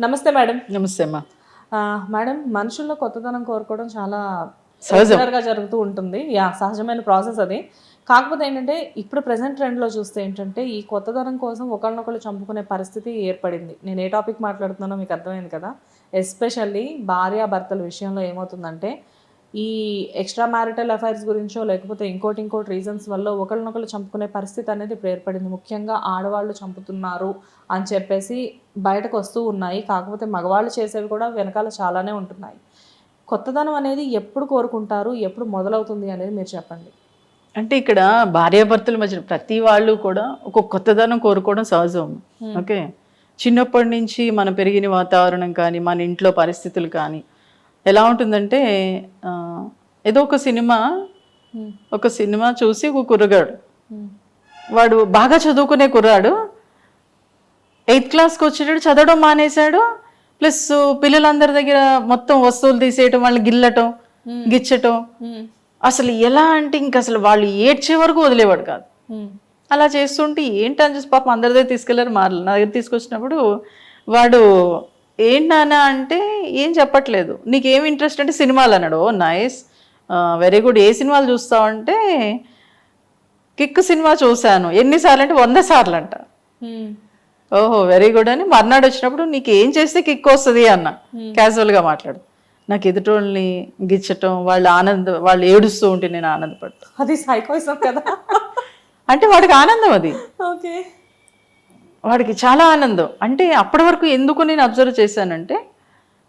నమస్తే మేడం. నమస్తే అమ్మా. మేడం మనుషుల్లో కొత్తదనం కోరుకోవడం చాలా సహజం. regular గా జరుగుతూ ఉంటుంది. యా సహజమైన ప్రాసెస్ అది. కాకపోతే ఏంటంటే ఇప్పుడు ప్రజెంట్ ట్రెండ్లో చూస్తే ఏంటంటే ఈ కొత్తదనం కోసం ఒకరినొకరు చంపుకునే పరిస్థితి ఏర్పడింది. నేను ఏ టాపిక్ మాట్లాడుతున్నానో మీకు అర్థమైంది కదా. ఎస్పెషల్లీ భార్యాభర్తల విషయంలో ఏమవుతుందంటే ఈ ఎక్స్ట్రా మ్యారిటల్ అఫైర్స్ గురించో లేకపోతే ఇంకోటి ఇంకోటి రీజన్స్ వల్ల ఒకరినొకరు చంపుకునే పరిస్థితి అనేది ఇప్పుడు ఏర్పడింది. ముఖ్యంగా ఆడవాళ్ళు చంపుతున్నారు అని చెప్పేసి బయటకు వస్తూ ఉన్నాయి. కాకపోతే మగవాళ్ళు చేసేవి కూడా వెనకాల చాలానే ఉంటున్నాయి. కొత్తదనం అనేది ఎప్పుడు కోరుకుంటారు ఎప్పుడు మొదలవుతుంది అనేది మీరు చెప్పండి. అంటే ఇక్కడ భార్యాభర్తల మధ్య ప్రతి వాళ్ళు కూడా ఒక కొత్తదనం కోరుకోవడం సహజం. ఓకే? చిన్నప్పటి నుంచి మనం పెరిగిన వాతావరణం కానీ మన ఇంట్లో పరిస్థితులు కానీ ఎలా ఉంటుందంటే ఏదో ఒక సినిమా ఒక సినిమా చూసి ఒక కుర్రగాడు. వాడు బాగా చదువుకునే కుర్రాడు. ఎయిత్ క్లాస్కి వచ్చేటప్పుడు చదవడం మానేశాడు. ప్లస్ పిల్లలందరి దగ్గర మొత్తం వస్తువులు తీసేయటం వాళ్ళని గిల్లటం గిచ్చటం. అసలు ఎలా అంటే ఇంక అసలు వాళ్ళు ఏడ్చే వరకు వదిలేవాడు కాదు. అలా చేస్తుంటే ఏంటని చూసి పాపం అందరి దగ్గర తీసుకెళ్ళారు. మా నా దగ్గర తీసుకొచ్చినప్పుడు వాడు ఏంటి నాన్న అంటే ఏం చెప్పట్లేదు. నీకేం ఇంట్రెస్ట్ అంటే సినిమాలు అన్నాడు. Oh nice. వెరీ గుడ్ ఏ సినిమాలు చూస్తావు అంటే కిక్ సినిమా చూశాను. ఎన్నిసార్లు అంటే వంద సార్లు అంట. ఓహో వెరీ గుడ్ అని మర్నాడు వచ్చినప్పుడు నీకు ఏం చేస్తే కిక్ వస్తుంది అన్న. క్యాజువల్గా మాట్లాడు. నాకు ఎదుటోళ్ళని గిచ్చటం వాళ్ళు ఆనంద వాళ్ళు ఏడుస్తూ ఉంటే నేను ఆనందపడతా. అది సైకోయిజం కదా. అంటే వాడికి ఆనందం అది. ఓకే. వాడికి చాలా ఆనందం. అంటే అప్పటి వరకు ఎందుకు నేను అబ్జర్వ్ చేశానంటే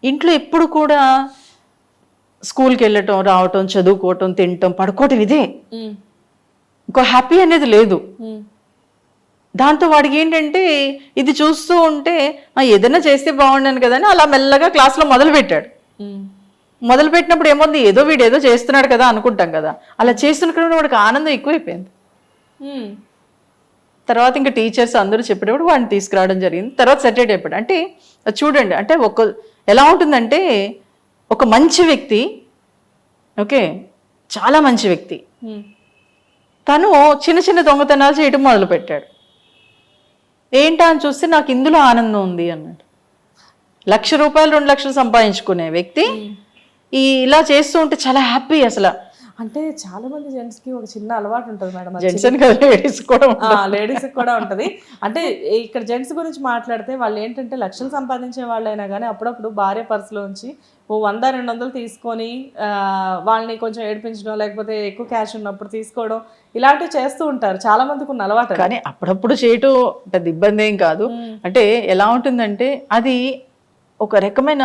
ఇంట్లో ఎప్పుడు కూడా స్కూల్కి వెళ్ళటం రావటం చదువుకోవటం తినటం పడుకోవటం ఇదే. ఇంకో హ్యాపీ అనేది లేదు. దాంతో వాడికి ఏంటంటే ఇది చూస్తూ ఉంటే "ఆ, ఏదైనా చేస్తే బాగుండను కదా అని అలా మెల్లగా క్లాస్లో మొదలు పెట్టాడు మొదలు పెట్టినప్పుడు ఏముంది? ఏదో వీడు ఏదో చేస్తున్నాడు కదా అనుకుంటాం కదా. అలా చేస్తున్నప్పుడు వాడికి ఆనందం ఎక్కువైపోయింది. తర్వాత ఇంకా టీచర్స్ అందరూ చెప్పేటప్పుడు వాడిని తీసుకురావడం జరిగింది. తర్వాత సెటరేట్ అయిపోయాడు. అంటే చూడండి అంటే ఒక ఎలా ఉంటుందంటే ఒక మంచి వ్యక్తి ఓకే చాలా మంచి వ్యక్తి. తను చిన్న చిన్న దొంగతనాలు చేయడం మొదలు పెట్టాడు ఏంటా అని చూస్తే నాకు ఇందులో ఆనందం ఉంది అన్నాడు. లక్ష రూపాయలు రెండు లక్షలు సంపాదించుకునే వ్యక్తి. ఈ ఇలా చేస్తూ ఉంటే చాలా హ్యాపీ అసలు. అంటే చాలా మంది జెంట్స్కి ఒక చిన్న అలవాటు ఉంటుంది మేడం జెంట్స్ కదా వేసుకోవడం లేడీస్ కూడా ఉంటది. అంటే ఇక్కడ జెంట్స్ గురించి మాట్లాడితే వాళ్ళు ఏంటంటే లక్షలు సంపాదించే వాళ్ళైనా కానీ అప్పుడప్పుడు భార్య పర్సులోంచి ఓ వంద రెండు వందలు తీసుకొని వాళ్ళని కొంచెం ఏడిపించడం లేకపోతే ఎక్కువ క్యాష్ ఉన్నప్పుడు తీసుకోవడం ఇలాంటివి చేస్తూ ఉంటారు. చాలా మందికి ఉన్న అలవాటు. కానీ అప్పుడప్పుడు చేయటం పెద్ద ఇబ్బంది ఏం కాదు. అంటే ఎలా ఉంటుందంటే అది ఒక రకమైన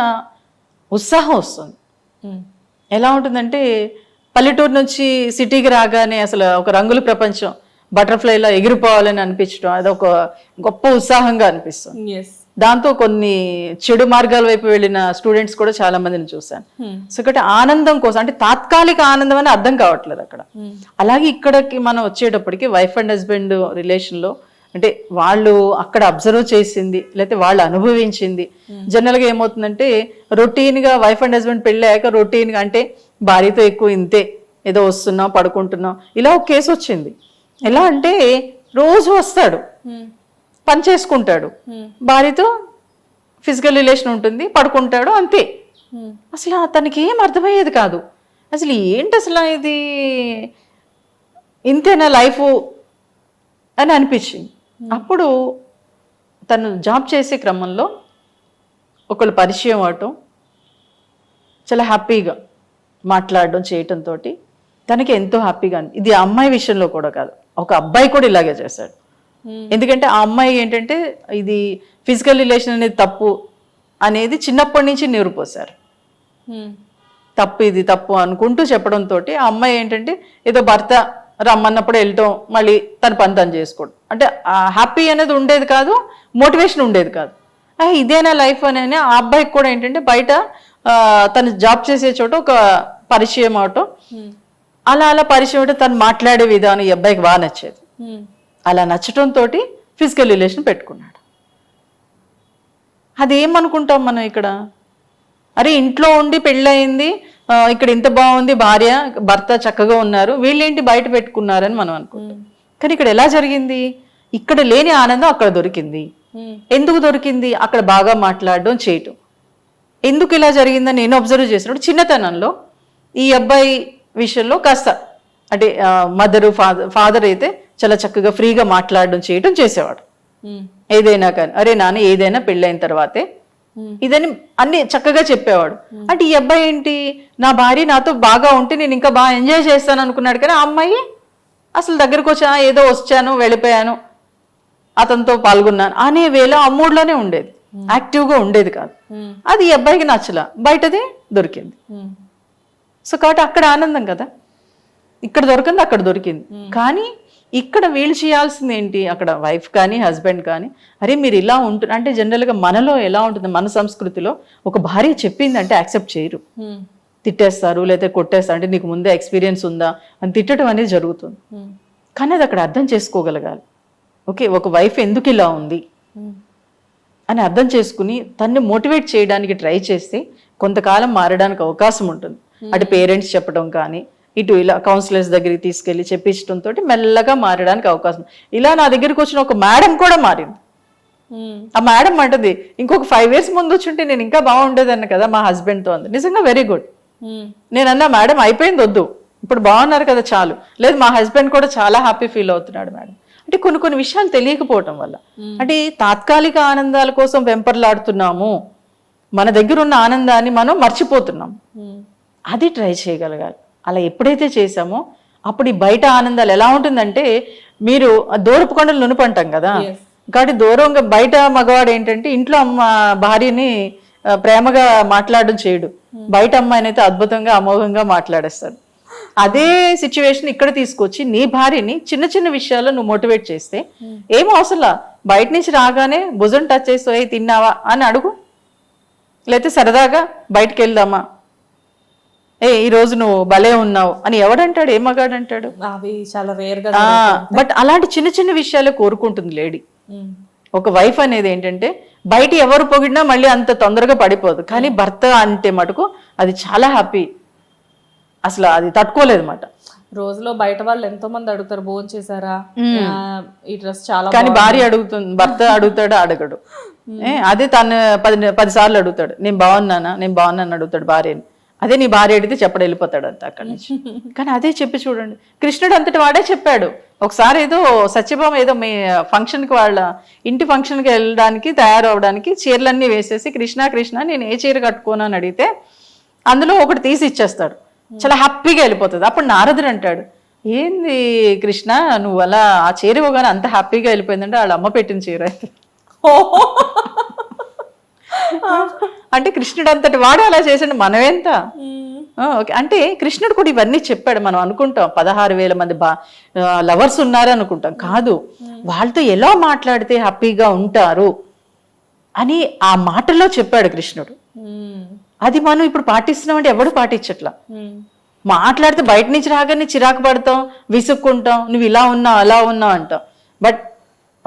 ఉత్సాహం వస్తుంది. ఎలా ఉంటుందంటే పల్లెటూరు నుంచి సిటీకి రాగానే అసలు ఒక రంగుల ప్రపంచం బటర్ఫ్లైలా ఎగిరిపోవాలని అనిపించడం అది ఒక గొప్ప ఉత్సాహంగా అనిపిస్తుంది. దాంతో కొన్ని చెడు మార్గాల వైపు వెళ్ళిన స్టూడెంట్స్ కూడా చాలా మందిని చూశాను. సో ఇక్కడ ఆనందం కోసం అంటే తాత్కాలిక ఆనందం అని అర్థం కావట్లేదు అక్కడ. అలాగే ఇక్కడికి మనం వచ్చేటప్పటికి వైఫ్ అండ్ హస్బెండ్ రిలేషన్లో అంటే వాళ్ళు అక్కడ అబ్జర్వ్ చేసింది లేకపోతే వాళ్ళు అనుభవించింది. జనరల్గా ఏమవుతుందంటే రొటీన్గా వైఫ్ అండ్ హస్బెండ్ పెళ్ళాక రొటీన్గా అంటే భార్యతో ఎక్కువ ఇంతే ఏదో వస్తున్నాం పడుకుంటున్నాం ఇలా ఒక కేసు వచ్చింది. ఎలా అంటే రోజు వస్తాడు పని చేసుకుంటాడు. భార్యతో ఫిజికల్ రిలేషన్ ఉంటుంది పడుకుంటాడు అంతే. అసలు అతనికి ఏం అర్థమయ్యేది కాదు. అసలు ఏంటి అసలు ఇది? ఇంతేనా లైఫ్ అని అనిపించింది. అప్పుడు తను జాబ్ చేసే క్రమంలో ఒకళ్ళు పరిచయం అవటం చాలా హ్యాపీగా మాట్లాడడం చేయటంతో తనకి ఎంతో హ్యాపీగా ఇది అమ్మాయి విషయంలో కూడా కాదు. ఒక అబ్బాయి కూడా ఇలాగే చేశాడు. ఎందుకంటే ఆ అమ్మాయి ఏంటంటే ఇది ఫిజికల్ రిలేషన్ అనేది తప్పు అనేది చిన్నప్పటి నుంచి నిరూపోసారు తప్పు ఇది తప్పు అనుకుంటూ చెప్పడంతో ఆ అమ్మాయి ఏంటంటే ఏదో భర్త రమ్మన్నప్పుడు వెళ్ళటం మళ్ళీ తన పని తను చేసుకోవడం అంటే హ్యాపీ అనేది ఉండేది కాదు మోటివేషన్ ఉండేది కాదు. ఇదేనా లైఫ్ అని ఆ అబ్బాయికి కూడా ఏంటంటే బయట తను జాబ్ చేసే చోట ఒక పరిచయం అవటం. అలా అలా పరిచయం అవటం తను మాట్లాడే విధానం ఈ అబ్బాయికి బాగా నచ్చేది. అలా నచ్చటంతో ఫిజికల్ రిలేషన్ పెట్టుకున్నాడు. అది ఏమనుకుంటాం మనం ఇక్కడ? అరే ఇంట్లో ఉండి పెళ్ళయింది ఇక్కడ ఇంత బాగుంది భార్య భర్త చక్కగా ఉన్నారు వీళ్ళేంటి బయట పెట్టుకున్నారని మనం అనుకుంటాం. కానీ ఇక్కడ ఎలా జరిగింది? ఇక్కడ లేని ఆనందం అక్కడ దొరికింది. ఎందుకు దొరికింది? అక్కడ బాగా మాట్లాడడం చేయటం. ఎందుకు ఇలా జరిగిందని నేను అబ్జర్వ్ చేసినప్పుడు చిన్నతనంలో ఈ అబ్బాయి విషయంలో కాస్త అంటే మదరు ఫాదర్ ఫాదర్ అయితే చాలా చక్కగా ఫ్రీగా మాట్లాడడం చేయటం చేసేవాడు. ఏదైనా కానీ అరే నాన్న ఏదైనా పెళ్ళైన తర్వాతే ఇదని అన్ని చక్కగా చెప్పేవాడు. అంటే ఈ అబ్బాయి ఏంటి? నా భార్య నాతో బాగా ఉంటే నేను ఇంకా బాగా ఎంజాయ్ చేస్తాను అనుకున్నాడు కానీ ఆ అమ్మాయి అసలు దగ్గరకు వచ్చా ఏదో వచ్చాను వెళ్ళిపోయాను అతనితో పాల్గొన్నాను అనే వేళ ఆ మూడ్లోనే ఉండేది. యాక్టివ్గా ఉండేది కాదు. అది ఈ అబ్బాయికి నచ్చల. బయటది దొరికింది. సో కాబట్టి అక్కడ ఆనందం కదా. ఇక్కడ దొరికింది అక్కడ దొరికింది. కానీ ఇక్కడ వీళ్ళు చేయాల్సింది ఏంటి? అక్కడ వైఫ్ కానీ హస్బెండ్ కానీ అరే మీరు ఇలా ఉంటుంది అంటే జనరల్గా మనలో ఎలా ఉంటుంది? మన సంస్కృతిలో ఒక భార్య చెప్పింది అంటే యాక్సెప్ట్ చేయరు తిట్టేస్తారు లేదా కొట్టేస్తారు. అంటే నీకు ముందే ఎక్స్పీరియన్స్ ఉందా? అని తిట్టడం అనేది జరుగుతుంది. కానీ అది అక్కడ అర్థం చేసుకోగలగాలి. ఓకే ఒక వైఫ్ ఎందుకు ఇలా ఉంది? అని అర్థం చేసుకుని తన్ని మోటివేట్ చేయడానికి ట్రై చేస్తే కొంతకాలం మారడానికి అవకాశం ఉంటుంది. అటు పేరెంట్స్ చెప్పడం కానీ ఇటు ఇలా కౌన్సిలర్స్ దగ్గరికి తీసుకెళ్ళి చెప్పించడంతో మెల్లగా మారడానికి అవకాశం. ఇలా నా దగ్గరికి వచ్చిన ఒక మేడం కూడా మారింది. ఉమ్, ఆ మేడం అంటది ఇంకొక ఫైవ్ ఇయర్స్ ముందు వచ్చుంటే నేను ఇంకా బాగుండేదన్న కదా మా హస్బెండ్తో అంది. నిజంగా వెరీ గుడ్ ఉమ్, నేను అన్నా మేడం అయిపోయింది వద్దు. ఇప్పుడు బాగున్నారు కదా చాలు. లేదు మా హస్బెండ్ కూడా చాలా హ్యాపీ ఫీల్ అవుతున్నాడు మేడం అంటే కొన్ని కొన్ని విషయాలు తెలియకపోవటం వల్ల. అంటే తాత్కాలిక ఆనందాల కోసం వెంపర్లాడుతున్నాము. మన దగ్గర ఉన్న ఆనందాన్ని మనం మర్చిపోతున్నాం. అది ట్రై చేయగలగాలి. అలా ఎప్పుడైతే చేసామో అప్పుడు ఈ బయట ఆనందాలు ఎలా ఉంటుందంటే మీరు ఆ దూరపు కొండలు నునుపు అంటాం కదా. కాబట్టి దూరంగా బయట మగవాడు ఏంటంటే ఇంట్లో అమ్మ భార్యని ప్రేమగా మాట్లాడడం చేయడు. బయట అమ్మాయిని అయితే అద్భుతంగా అమోఘంగా మాట్లాడేస్తాడు. అదే సిచ్యువేషన్ ఇక్కడ తీసుకొచ్చి నీ భార్యని చిన్న చిన్న విషయాల్లో నువ్వు మోటివేట్ చేస్తే ఏం అవసరంలా బయట నుంచి రాగానే భుజం టచ్ చేసి "ఏయ్, తిన్నావా? అని అడుగు. లేకపోతే సరదాగా బయటకు వెళ్దామా? ఏ ఈ రోజు నువ్వు భలే ఉన్నావు అని ఎవడంటాడు? ఏ మగాడంటాడు? అవి చాలా బట్ అలాంటి చిన్న చిన్న విషయాలే కోరుకుంటుంది లేడీ. ఒక వైఫ్ అనేది ఏంటంటే బయట ఎవరు పొగిడినా మళ్ళీ అంత తొందరగా పడిపోదు. కానీ భర్త అంటే మటుకు అది చాలా హ్యాపీ. అసలు అది తట్టుకోలేదు అనమాట రోజులో బయట వాళ్ళు ఎంతో మంది అడుగుతారు భోజనం చేశారా? ఈ డ్రెస్ చాలా కానీ భార్య అడుగుతుంది భర్త అడుగుతాడు అడగడు. ఏ, అదే తను పది పది సార్లు అడుగుతాడు. నేను బాగున్నానా? నేను బాగున్నాను అడుగుతాడు భార్యని. అదే నీ భార్య అడిగితే చెప్పడం వెళ్ళిపోతాడు అంత అక్కడి నుంచి. కానీ అదే చెప్పి చూడండి. కృష్ణుడు అంతటి వాడే చెప్పాడు. ఒకసారి ఏదో సత్యభామ ఏదో మీ ఫంక్షన్కి వాళ్ళ ఇంటి ఫంక్షన్కి వెళ్ళడానికి తయారవడానికి చీరలన్నీ వేసేసి కృష్ణ కృష్ణ నేను ఏ చీర కట్టుకోను? అని అడిగితే అందులో ఒకటి తీసి ఇచ్చేస్తాడు. చాలా హ్యాపీగా వెళ్ళిపోతుంది. అప్పుడు నారదుడు అంటాడు ఏంది కృష్ణ నువ్వు అలా ఆ చీర ఇవ్వగానే అంత హ్యాపీగా వెళ్ళిపోయిందంటే వాళ్ళ అమ్మ పెట్టిన చీర. అయితే అంటే కృష్ణుడు అంతటి వాడు అలా చేసాడు మనమెంత? ఓకే. అంటే కృష్ణుడు కూడా ఇవన్నీ చెప్పాడు మనం అనుకుంటాం. పదహారు వేల మంది బా లవర్స్ ఉన్నారు అనుకుంటాం. కాదు. వాళ్ళతో ఎలా మాట్లాడితే హ్యాపీగా ఉంటారు అని ఆ మాటల్లో చెప్పాడు కృష్ణుడు. అది మనం ఇప్పుడు పాటిస్తున్నామంటే ఎవడు పాటించట్లా? మాట్లాడితే బయట నుంచి రాగానే చిరాకు పడతాం విసుక్కుంటాం. నువ్వు ఇలా ఉన్నావు అలా ఉన్నావు అంటాం. But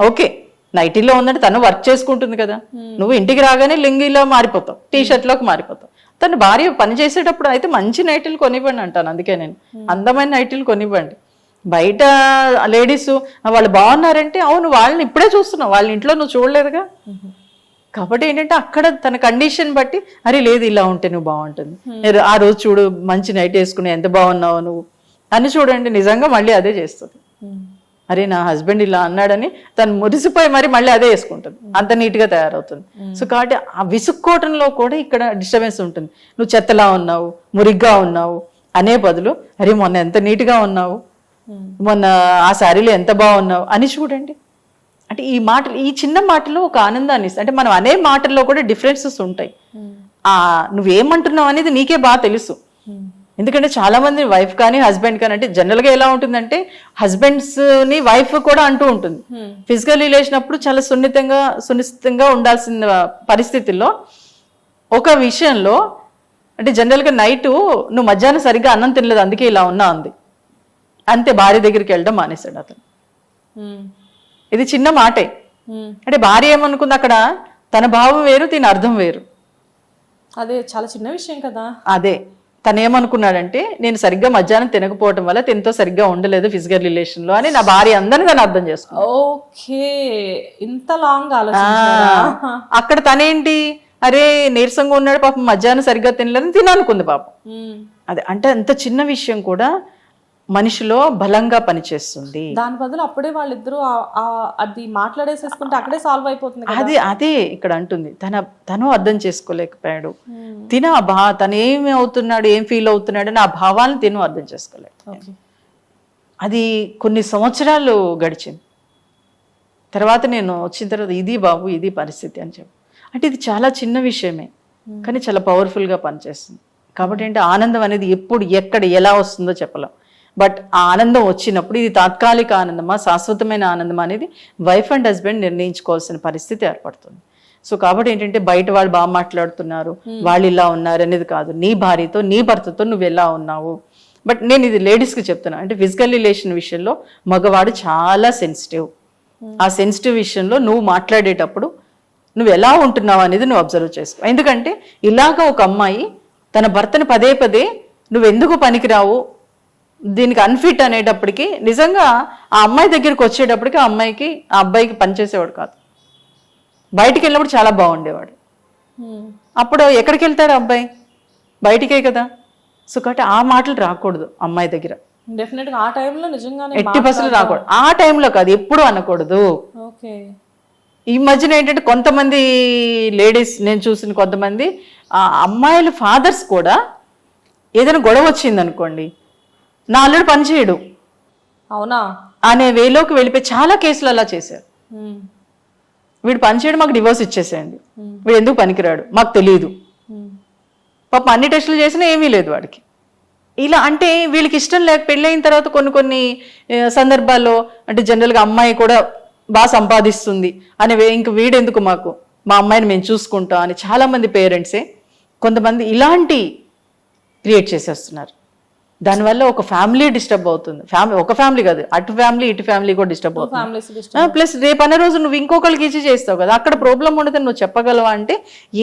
okay. నైటీలో ఉందంటే తను వర్క్ చేసుకుంటుంది కదా. నువ్వు ఇంటికి రాగానే లింగిలో మారిపోతావు టీ షర్ట్లోకి మారిపోతావు. తను భార్య పని చేసేటప్పుడు అయితే మంచి నైటీలు కొనివ్వండి అంటాను అందుకే నేను. అందమైన నైటీలు కొనివ్వండి. బయట లేడీస్ వాళ్ళు బాగున్నారంటే అవును వాళ్ళని ఇప్పుడే చూస్తున్నావు వాళ్ళ ఇంట్లో నువ్వు చూడలేదుగా? కాబట్టి ఏంటంటే అక్కడ తన కండిషన్ బట్టి అరే లేదు ఇలా ఉంటే నువ్వు బాగుంటుంది. ఆ రోజు చూడు మంచి నైట్ వేసుకుని ఎంత బాగున్నావు నువ్వు. అని చూడండి నిజంగా మళ్ళీ అదే చేస్తుంది. అరే నా హస్బెండ్ ఇలా అన్నాడని తను మురిసిపోయి మరి మళ్ళీ అదే వేసుకుంటుంది. అంత నీట్గా తయారవుతుంది. సో కాబట్టి ఆ విసుక్కోవటంలో కూడా ఇక్కడ డిస్టర్బెన్స్ ఉంటుంది. నువ్వు చెత్తలా ఉన్నావు మురిగ్గా ఉన్నావు అనే బదులు అరే మొన్న ఎంత నీట్గా ఉన్నావు మొన్న ఆ శారీలో ఎంత బాగున్నావు అని చూడండి. అంటే ఈ మాటలు ఈ చిన్న మాటలో ఒక ఆనందాన్ని ఇస్తుంది అంటే మనం అనే మాటల్లో కూడా డిఫరెన్సెస్ ఉంటాయి. ఆ నువ్వేమంటున్నావు అనేది నీకే బాగా తెలుసు. ఎందుకంటే చాలా మంది వైఫ్ కానీ హస్బెండ్ కానీ అంటే జనరల్గా ఎలా ఉంటుందంటే హస్బెండ్స్ని వైఫ్ కూడా అంటూ ఉంటుంది. Hmm. ఫిజికల్ రిలేషన్ అప్పుడు చాలా సున్నితంగా సునిశ్చితంగా ఉండాల్సిన పరిస్థితుల్లో ఒక విషయంలో అంటే జనరల్గా నైట్ నువ్వు మధ్యాహ్నం సరిగ్గా అన్నం తినలేదు అందుకే ఇలా ఉన్నా అంది. అంతే భార్య దగ్గరికి వెళ్ళడం మానేశాడు అతను. ఉమ్, ఇది చిన్న మాటే. ఉమ్. అంటే భార్య ఏమనుకుంది అక్కడ? తన భావం వేరు దీని అర్థం వేరు. అదే చాలా చిన్న విషయం కదా. అదే. తను ఏమనుకున్నాడంటే నేను సరిగ్గా మధ్యాహ్నం తినకపోవటం వల్ల తినతో సరిగ్గా ఉండలేదు ఫిజికల్ రిలేషన్లో అని నా భార్య అందరిని తను అర్థం చేసుకున్నాను ఓకే. ఇంత లాంగ్ అక్కడ తనేంటి? అరే నీరసంగా ఉన్నాడు పాపం మధ్యాహ్నం సరిగ్గా తినలేదు తిననుకుంది పాపం. అదే అంటే అంత చిన్న విషయం కూడా మనిషిలో బలంగా పనిచేస్తుంది. దాని బదులు అప్పుడే వాళ్ళిద్దరూ అది మాట్లాడేసేసుకుంటే అక్కడే సాల్వ్ అయిపోతుంది అది అదే ఇక్కడ అంటుంది. తన తను అర్థం చేసుకోలేకపోయాడు. తిన ఆ భా తను ఏమి అవుతున్నాడు ఏం ఫీల్ అవుతున్నాడు అని ఆ భావాలను తిను అర్థం చేసుకోలేడు ఓకే. అది కొన్ని సంవత్సరాలు గడిచింది. తర్వాత నేను వచ్చిన తర్వాత ఇది బాబు ఇది పరిస్థితి అని చెప్పి. అంటే ఇది చాలా చిన్న విషయమే కానీ చాలా పవర్ఫుల్గా పనిచేస్తుంది. కాబట్టి ఏంటి ఆనందం అనేది ఎప్పుడు ఎక్కడ ఎలా వస్తుందో చెప్పలేం. బట్ ఆ ఆనందం వచ్చినప్పుడు ఇది తాత్కాలిక ఆనందమా శాశ్వతమైన ఆనందమా అనేది వైఫ్ అండ్ హస్బెండ్ నిర్ణయించుకోవాల్సిన పరిస్థితి ఏర్పడుతుంది. సో కాబట్టి ఏంటంటే బయట వాళ్ళు బాగా మాట్లాడుతున్నారు వాళ్ళు ఇలా ఉన్నారు అనేది కాదు. నీ భార్యతో నీ భర్తతో నువ్వు ఎలా ఉన్నావు? బట్ నేను ఇది లేడీస్కి చెప్తున్నా అంటే ఫిజికల్ రిలేషన్ విషయంలో మగవాడు చాలా సెన్సిటివ్. ఆ సెన్సిటివ్ విషయంలో నువ్వు మాట్లాడేటప్పుడు నువ్వు ఎలా ఉంటున్నావు అనేది నువ్వు అబ్జర్వ్ చేసుకో. ఎందుకంటే ఇలాగ ఒక అమ్మాయి తన భర్తను పదే పదే నువ్వు ఎందుకు పనికిరావు? దీనికి అన్ఫిట్ అనేటప్పటికి నిజంగా ఆ అమ్మాయి దగ్గరికి వచ్చేటప్పటికి ఆ అమ్మాయికి ఆ అబ్బాయికి పనిచేసేవాడు కాదు. బయటికి వెళ్ళినప్పుడు చాలా బాగుండేవాడు. అప్పుడు ఎక్కడికి వెళ్తాడు అబ్బాయి? బయటికే కదా. సో కాబట్టి ఆ మాటలు రాకూడదు అమ్మాయి దగ్గర. డెఫినెట్గా ఆ టైంలో నిజంగానే ఎట్టి బస్సులు రాకూడదు. ఆ టైంలో కాదు ఎప్పుడు అనకూడదు. ఓకే. ఈ మధ్యన ఏంటంటే కొంతమంది లేడీస్ నేను చూసిన కొంతమంది ఆ అమ్మాయిల ఫాదర్స్ కూడా ఏదైనా గొడవ వచ్చింది అనుకోండి నా అల్లుడు పనిచేయడు. అవునా? అనే వేలోకి వెళ్ళిపోయి చాలా కేసులు అలా చేశారు. వీడు పనిచేయడం మాకు డివోర్స్ ఇచ్చేసేయండి. వీడు ఎందుకు పనికిరాడు? మాకు తెలియదు. పాప అన్ని టెస్టులు చేసినా ఏమీ లేదు వాడికి. ఇలా అంటే వీళ్ళకి ఇష్టం లేక పెళ్ళైన తర్వాత కొన్ని కొన్ని సందర్భాల్లో అంటే జనరల్గా అమ్మాయి కూడా బాగా సంపాదిస్తుంది అని ఇంక వీడెందుకు మాకు? మా అమ్మాయిని మేము చూసుకుంటాం అని చాలామంది పేరెంట్సే కొంతమంది ఇలాంటి క్రియేట్ చేసేస్తున్నారు. దానివల్ల ఒక ఫ్యామిలీ డిస్టర్బ్ అవుతుంది. ఫ్యామిలీ ఒక ఫ్యామిలీ కాదు అటు ఫ్యామిలీ ఇటు ఫ్యామిలీ కూడా డిస్టర్బ్ అవుతుంది. ప్లస్ రేపు అనే రోజు నువ్వు ఇంకొకరికి ఇచ్చి చేస్తావు కదా అక్కడ ప్రాబ్లం ఉండదు నువ్వు చెప్పగలవా అంటే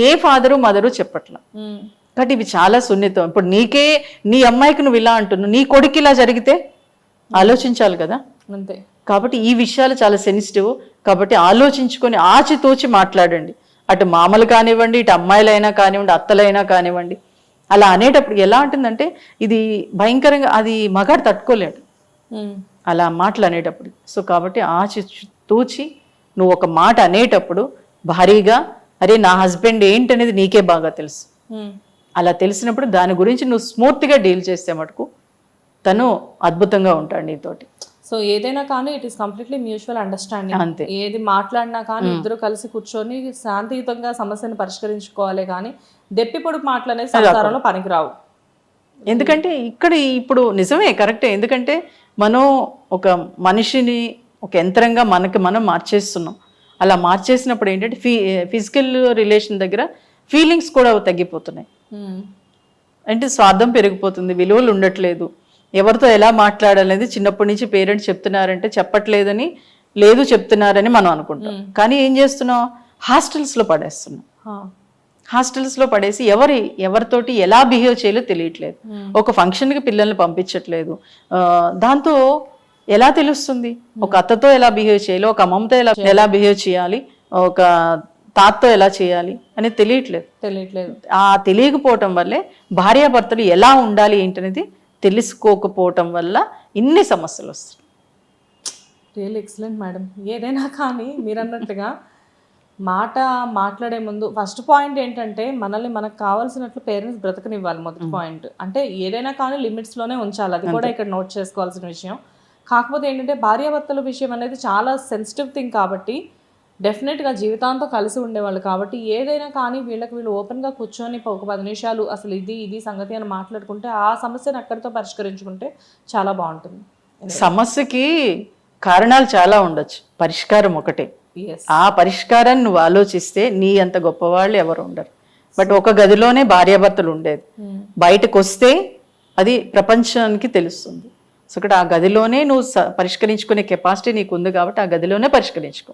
ఏ ఫాదరు మదరు చెప్పట్లా. మ్మ్. కాబట్టి ఇవి చాలా సున్నితం. ఇప్పుడు నీకే నీ అమ్మాయికి నువ్వు ఇలా అంటున్నావు నీ కొడుకు ఇలా జరిగితే ఆలోచించాలి కదా. అంతే. కాబట్టి ఈ విషయాలు చాలా సెన్సిటివ్. కాబట్టి ఆలోచించుకొని ఆచితూచి మాట్లాడండి. అటు మామలు కానివ్వండి ఇటు అమ్మాయిలైనా కానివ్వండి అత్తలైనా కానివ్వండి అలా అనేటప్పుడు ఎలా ఉంటుందంటే ఇది భయంకరంగా అది మగాడు తట్టుకోలేడు. అలా మాటలు అనేటప్పుడు సో కాబట్టి ఆచి తూచి నువ్వు ఒక మాట అనేటప్పుడు భారీగా అరే నా హస్బెండ్ ఏంటనేది నీకే బాగా తెలుసు. అలా తెలిసినప్పుడు దాని గురించి నువ్వు స్మూర్తిగా డీల్ చేస్తే మటుకు తను అద్భుతంగా ఉంటాడు నీతోటి సో ఏదైనా కానీ it is completely mutual understanding అంతే. ఏది మాట్లాడినా కానీ ఇద్దరు కలిసి కూర్చొని శాంతియుతంగా సమస్యను పరిష్కరించుకోవాలి కానీ దెప్పి పొడుపు మాటలు అనేది సంసారంలో పనికిరావు. ఎందుకంటే ఇక్కడ ఇప్పుడు నిజమే కరెక్టే ఎందుకంటే మనం ఒక మనిషిని ఒక యంత్రంగా మనకి మనం మార్చేస్తున్నాం. అలా మార్చేసినప్పుడు ఏంటంటే ఫీ ఫిజికల్ రిలేషన్ దగ్గర ఫీలింగ్స్ కూడా తగ్గిపోతున్నాయి. అంటే స్వార్థం పెరిగిపోతుంది విలువలు ఉండట్లేదు. ఎవరితో ఎలా మాట్లాడాలనేది చిన్నప్పటి నుంచి పేరెంట్స్ చెప్తున్నారంటే చెప్పట్లేదని లేదు చెప్తున్నారని మనం అనుకుంటాం. కానీ ఏం చేస్తున్నాం హాస్టల్స్లో పడేస్తున్నాం. హాస్టల్స్లో పడేసి ఎవరి ఎవరితోటి ఎలా బిహేవ్ చేయాలో తెలియట్లేదు. ఒక ఫంక్షన్కి పిల్లల్ని పంపించట్లేదు. దాంతో ఎలా తెలుస్తుంది? ఒక అత్తతో ఎలా బిహేవ్ చేయాలి? ఒక అమ్మమ్మతో ఎలా ఎలా బిహేవ్ చేయాలి? ఒక తాతతో ఎలా చేయాలి? అనేది తెలియట్లేదు. తెలియట్లేదు. ఆ తెలియకపోవటం వల్లే భార్యాభర్తలు ఎలా ఉండాలి ఏంటనేది తెలుసుకోకపోవటం వల్ల ఇన్ని సమస్యలు వస్తాయి రియల్ ఎక్సలెంట్ మేడం ఏదైనా కానీ మీరు అన్నట్టుగా మాట మాట్లాడే ముందు ఫస్ట్ పాయింట్ ఏంటంటే మనల్ని మనకు కావాల్సినట్లు పేరెంట్స్ బ్రతకనివ్వాలి మొదటి పాయింట్ అంటే ఏదైనా కానీ లిమిట్స్లోనే ఉంచాలి. అది కూడా ఇక్కడ నోట్ చేసుకోవాల్సిన విషయం. కాకపోతే ఏంటంటే భార్యాభర్తల విషయం అనేది చాలా సెన్సిటివ్ థింగ్ కాబట్టి డెఫినెట్గా జీవితాంతం కలిసి ఉండేవాళ్ళు. కాబట్టి ఏదైనా కానీ వీళ్ళకి వీళ్ళు ఓపెన్గా కూర్చొని ఒక పది నిమిషాలు అసలు ఇది ఇది సంగతి అని మాట్లాడుకుంటే ఆ సమస్యను అక్కడితో పరిష్కరించుకుంటే చాలా బాగుంటుంది. సమస్యకి కారణాలు చాలా ఉండొచ్చు. పరిష్కారం ఒకటే. ఆ పరిష్కారాన్ని నువ్వు ఆలోచిస్తే నీ అంత గొప్పవాళ్ళు ఎవరు ఉండరు. బట్ ఒక గదిలోనే భార్యాభర్తలు ఉండేది. బయటకు వస్తే అది ప్రపంచానికి తెలుస్తుంది. సో ఇక్కడ ఆ గదిలోనే నువ్వు పరిష్కరించుకునే కెపాసిటీ నీకు ఉంది కాబట్టి ఆ గదిలోనే పరిష్కరించుకో.